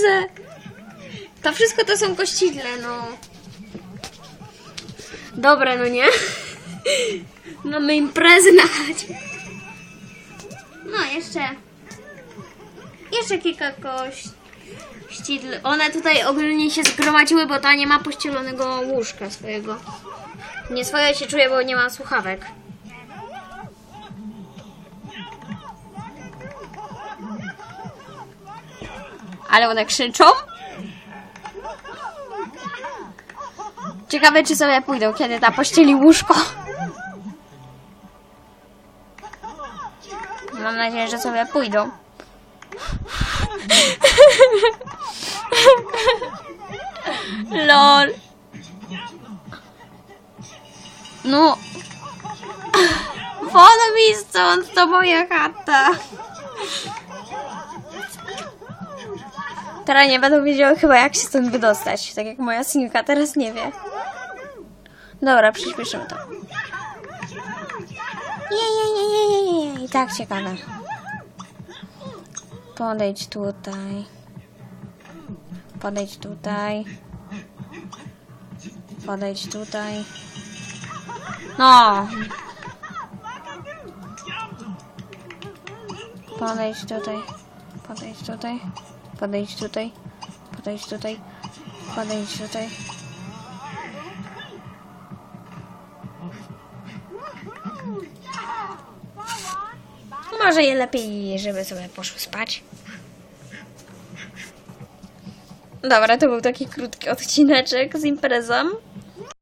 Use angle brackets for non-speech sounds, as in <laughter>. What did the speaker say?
Boże! To wszystko to są kościdle, no. Dobra, no nie? <laughs> Mamy imprezy na chacie. No, jeszcze... Jeszcze kilka kościdl. One tutaj ogólnie się zgromadziły, bo ta nie ma pościelonego łóżka swojego. Nie swoje się czuję, bo nie ma słuchawek. Ale one krzyczą? Ciekawe, czy sobie pójdą, kiedy ta pościeli łóżko. Mam nadzieję, że sobie pójdą. Lol. No. Wolę mi stąd, to moja chata. Teraz nie będą wiedziały chyba jak się stąd wydostać. Tak jak moja synka teraz nie wie. Dobra, przyspieszymy to. Je, je, je, je, je, je. I tak ciekawe. Podejdź tutaj. Podejdź tutaj. Podejdź tutaj. No. Podejdź tutaj. Podejdź tutaj. Podejdź tutaj. Podejdź tutaj. Podejdź tutaj. Może je lepiej, żeby sobie poszły spać. Dobra, to był taki krótki odcineczek z imprezą.